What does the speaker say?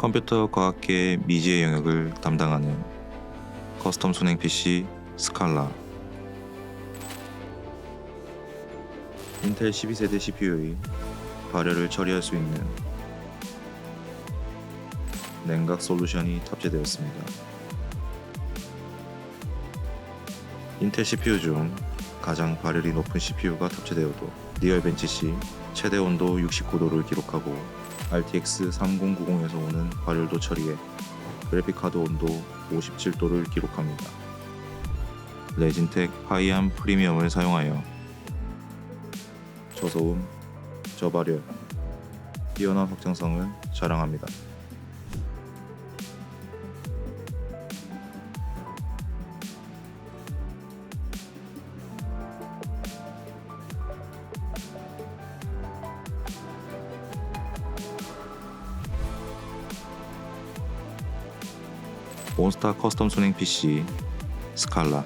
컴퓨터 과학계의 미지의 영역을 담당하는 커스텀 순행 PC 스칼라 인텔 12세대 CPU의 발열을 처리할 수 있는 냉각 솔루션이 탑재되었습니다. 인텔 CPU 중 가장 발열이 높은 CPU가 탑재되어도 리얼벤치 시 최대 온도 69도를 기록하고 RTX 3090에서 오는 발열도 처리해 그래픽카드 온도 57도를 기록합니다. 레진텍 하이암 프리미엄을 사용하여 저소음, 저발열, 뛰어난 확장성을 자랑합니다. 몬스타 커스텀 순행 PC 스칼라